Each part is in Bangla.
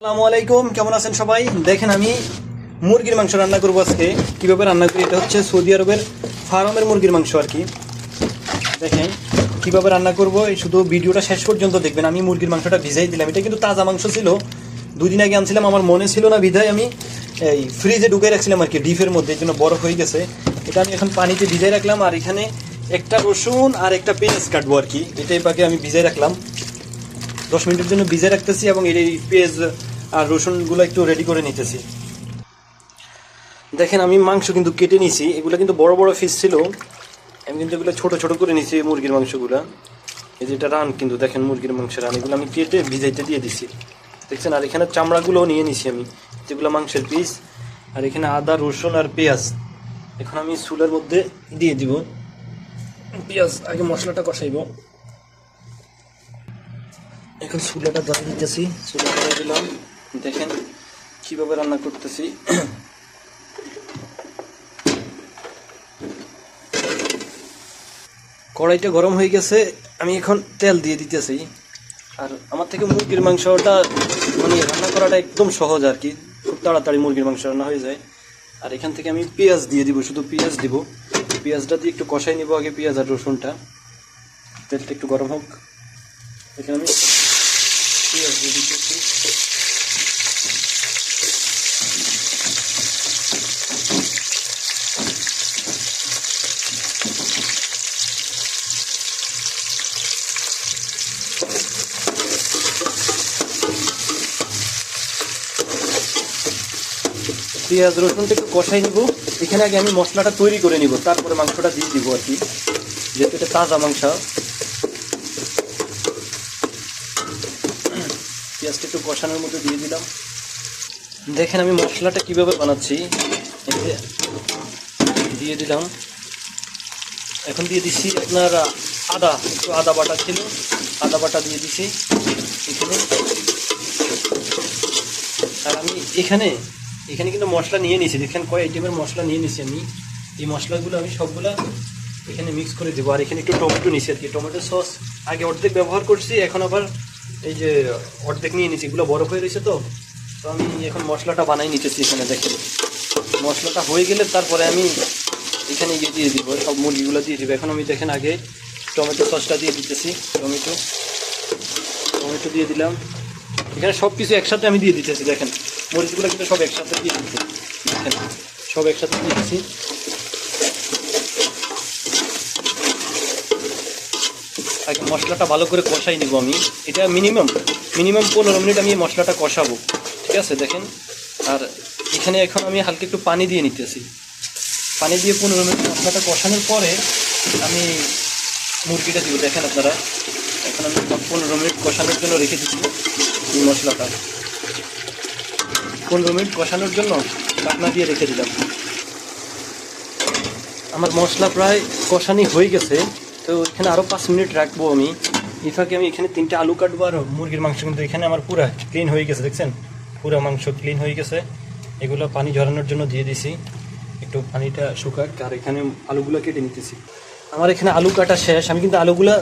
আসসালামু আলাইকুম, কেমন আছেন সবাই? দেখেন আমি মুরগির মাংস রান্না করব আজকে। কীভাবে রান্না করি, এটা হচ্ছে সৌদি আরবের ফার্মের মুরগির মাংস আর কি। দেখেন কীভাবে রান্না করব, এই শুধু ভিডিওটা শেষ পর্যন্ত দেখবেন। আমি মুরগির মাংসটা ভিজাই দিলাম। এটা কিন্তু তাজা মাংস ছিল। দুদিন আগে আনছিলাম, আমার মনে ছিল না বিধায় আমি এই ফ্রিজে ঢুকে রাখছিলাম আর কি ডিপের মধ্যে, এই জন্য বরফ হয়ে গেছে। এটা আমি এখন পানিতে ভিজাই রাখলাম আর এখানে একটা রসুন আর একটা পেঁয়াজ কাটবো আর কি। এটাই পাকে আমি ভিজাই রাখলাম। দশ মিনিটের জন্য ভিজে রাখতেছি এবং এই পেঁয়াজ আর রসুনগুলো একটু রেডি করে নিতেছি। দেখেন, আমি মাংস কিন্তু কেটে নিছি। এগুলো কিন্তু বড় বড় পিস ছিল। আমি কিন্তু এগুলো ছোট ছোট করে নিছি মুরগির মাংসগুলো। এই যে এটা রান কিন্তু, দেখেন মুরগির মাংস রান। এগুলো আমি কেটে ভিজাইতে দিয়ে দিছি। দেখছেন? আর এখানে চামড়াগুলোও নিয়ে নিছি আমি, যেগুলো মাংসের পিস আর এখানে আদা, রসুন আর পেঁয়াজ। এখন আমি চুলের মধ্যে দিয়ে দিব। পেঁয়াজ, আগে মশলাটা কষাইব। এখন চুলাটা ধরে দিতেছি। চুলা ধরে দিলাম। দেখেন কীভাবে রান্না করতেছি। কড়াইটা গরম হয়ে গেছে, আমি এখন তেল দিয়ে দিতেছি। আর আমার থেকে মুরগির মাংসটা মানে রান্না করাটা একদম সহজ আর কি, খুব তাড়াতাড়ি মুরগির মাংস রান্না হয়ে যায়। আর এখান থেকে আমি পেঁয়াজ দিয়ে দিব, শুধু পেঁয়াজ দিব। পেঁয়াজটা দিয়ে একটু কষাই নিব আগে পেঁয়াজ আর রসুনটা। তেলটা একটু গরম হোক। এখানে আমি পেঁয়াজ দিয়ে দিতেছি। পেঁয়াজ রসুনটা একটু কষাই নিব। এখানে আগে আমি মশলাটা তৈরি করে নিব, তারপরে মাংসটা দিয়ে দিব আর কি, যেহেতু এটা তাজা মাংস। পেঁয়াজটা একটু কষানোর মতো দিয়ে দিলাম। দেখেন আমি মশলাটা কীভাবে বানাচ্ছি। দিয়ে দিলাম। এখন দিয়ে দিচ্ছি আপনার আদা, একটু আদা বাটা ছিল, আদা বাটা দিয়ে দিছি এখানে। আর আমি এখানে এখানে কিন্তু মশলা নিয়ে নিয়েছি। দেখেন কয় আইটেমের মশলা নিয়ে নিয়েছি আমি। এই মশলাগুলো আমি সবগুলা এখানে মিক্স করে দেবো। আর এখানে একটু টমেটো নিয়েছি আর কি। টমেটো সস আগে অর্ধেক ব্যবহার করছি, এখন আবার এই যে অর্ধেক নিয়ে নিয়েছি। এগুলো বরফ হয়ে রয়েছে তো। তো আমি এখন মশলাটা বানাই নিতেছি এখানে, দেখেন। মশলাটা হয়ে গেলে তারপরে আমি এখানে গিয়ে দিয়ে দিব, সব মুরগিগুলো দিয়ে দিব। এখন আমি দেখেন আগে টমেটো সসটা দিয়ে দিতেছি, টমেটো। টমেটো দিয়ে দিলাম। এখানে সব কিছু একসাথে আমি দিয়ে দিতেছি, দেখেন। মরিচগুলো কিন্তু সব একসাথে দিয়ে দিচ্ছি সব একসাথে দিয়ে দিচ্ছি আগে মশলাটা ভালো করে কষাই নিব আমি। এটা মিনিমাম মিনিমাম পনেরো মিনিট আমি মশলাটা কষাবো। ঠিক আছে, দেখেন? আর এখানে এখন আমি হালকা একটু পানি দিয়ে নিতেছি। পানি দিয়ে পনেরো মিনিট মশলাটা কষানোর পরে আমি মুরগিটা দিব। দেখেন আপনারা? এখন আমি পনেরো মিনিট কষানোর জন্য রেখে দিচ্ছি এই মশলাটা। পনেরো মিনিট কষানোর জন্য ঢাকনা দিয়ে রেখে দিলাম। আমার মশলা প্রায় কষানি হয়ে গেছে, তো এখানে আরও পাঁচ মিনিট রাখব আমি। এই ফাঁকে আমি এখানে তিনটে আলু কাটবো আর মুরগির মাংস কিন্তু এখানে আমার পুরা ক্লিন হয়ে গেছে, দেখছেন? পুরা মাংস ক্লিন হয়ে গেছে। এগুলো পানি ঝরানোর জন্য দিয়ে দিছি। একটু পানিটা শুকাক আর এখানে আলুগুলো কেটে নিতেছি। আমার এখানে আলু কাটা শেষ। আমি কিন্তু আলুগুলা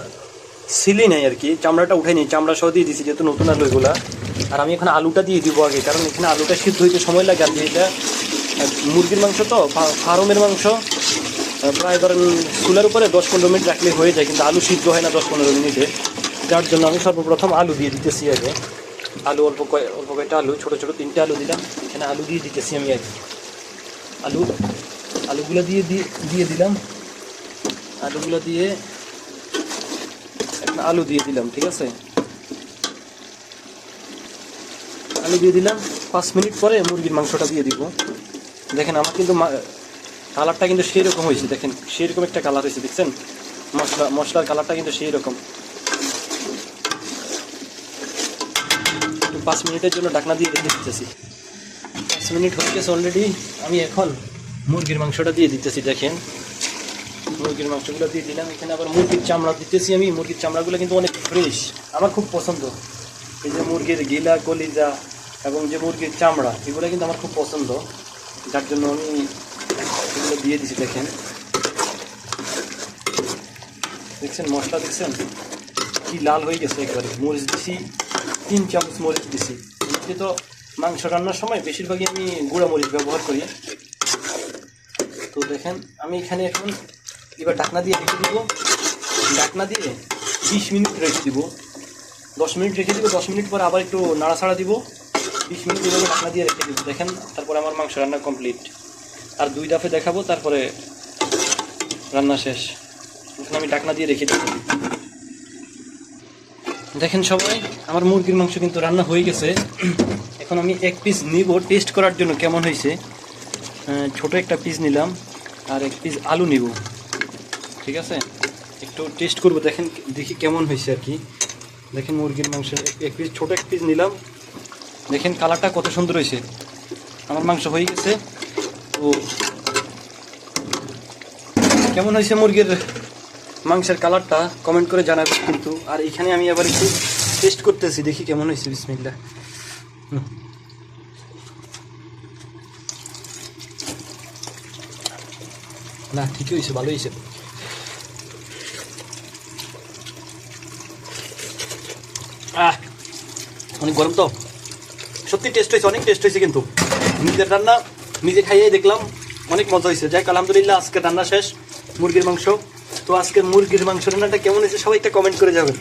সিলি নাই আর কি। চামড়াটা উঠাই নি চামড়া সহ দিয়ে দিছি, যেহেতু নতুন আলু এগুলা। আর আমি এখানে আলুটা দিয়ে দিব আগে, কারণ এখানে আলুটা সিদ্ধ হইতে সময় লাগে আর এটা মুরগির মাংস তো ফার্মের মাংস প্রায় ধরেন চুলার উপরে দশ পনেরো মিনিট রাখলে হয়ে যায়, কিন্তু আলু সিদ্ধ হয় না দশ পনেরো মিনিটে। যার জন্য আমি সর্বপ্রথম আলু দিয়ে দিতেছি আগে। আলু অল্প কয়, অল্প কয়টা আলু, ছোটো ছোটো তিনটে আলু দিলাম, এখানে আলু দিয়ে দিতেছি আমি আগে। আলু, আলুগুলো দিয়ে দিয়ে দিলাম। আলুগুলো দিয়ে আলু দিয়ে দিলাম, ঠিক আছে? আলু দিয়ে দিলাম। পাঁচ মিনিট পরে মুরগির মাংসটা দিয়ে দিব। দেখেন, আমার কিন্তু কালারটা কিন্তু সেই রকম হয়েছে। দেখেন সেই রকম একটা কালার হয়েছে, দেখছেন? মশলা, মশলার কালারটা কিন্তু সেই রকম পাঁচ মিনিটের জন্য ডাকনা দিয়ে দিতেছি। পাঁচ মিনিট হয়ে গেছে অলরেডি আমি এখন মুরগির মাংসটা দিয়ে দিতেছি, দেখেন। মুরগির মাংসগুলো দিয়ে দিলাম। এখানে আবার মুরগির চামড়া দিতেছি আমি। মুরগির চামড়াগুলো কিন্তু অনেক ফ্রেশ আমার খুব পছন্দ। এই যে মুরগির গিলা, কলিজা এবং যে মুরগির চামড়া, এগুলো কিন্তু আমার খুব পছন্দ। যার জন্য আমি এগুলো দিয়ে দিছি, দেখেন। দেখছেন, মশলা দেখছেন? কি লাল হয়ে গেছে একবারে। মরিচ দিছি, তিন চামচ মরিচ দিছি। তো মাংস রান্নার সময় বেশিরভাগই আমি গুঁড়া মরিচ ব্যবহার করি। তো দেখেন, আমি এখানে এখন এবার ঢাকনা দিয়ে রেখে দিব। ঢাকনা দিয়ে বিশ মিনিট রেখে দিব। দশ মিনিট রেখে দিব, দশ মিনিট পর আবার একটু নাড়াচাড়া দিব। বিশ মিনিট এভাবে ঢাকনা দিয়ে রেখে দিব? দেখেন, তারপরে আমার মাংস রান্না কমপ্লিট আর দুই দাফে দেখাবো, তারপরে রান্না শেষ। এখন আমি ঢাকনা দিয়ে রেখে দিব দেখেন সবাই, আমার মুরগির মাংস কিন্তু রান্না হয়ে গেছে। এখন আমি এক পিস নিব। টেস্ট করার জন্য কেমন হয়েছে? ছোট একটা পিস নিলাম আর এক পিস আলু নিব। ঠিক আছে? একটু টেস্ট করব, দেখেন দেখি কেমন হয়েছে আর কি। দেখেন মুরগির মাংস এক পিস ছোট এক পিস নিলাম। দেখেন কালারটা কত সুন্দর হয়েছে। আমার মাংস হয়ে গেছে। তো কেমন হয়েছে মুরগির মাংসের কালারটা? কমেন্ট করে জানাবেন কিন্তু। আর এখানে আমি আবার একটু টেস্ট করতেছি, দেখি কেমন হয়েছে বিসমিল্লা। না, ঠিকই হয়েছে, ভালো হয়েছে। আহ, অনেক গরম তো? সত্যি টেস্ট হয়েছে, অনেক টেস্ট হয়েছে কিন্তু। নিজের রান্না নিজে খাইয়ে দেখলাম, অনেক মজা হয়েছে। যাই আলহামদুলিল্লাহ আজকে রান্না শেষ, মুরগির মাংস। তো আজকের মুরগির মাংস রান্নাটা কেমন হয়েছে সবাই একটা কমেন্ট করে যাবেন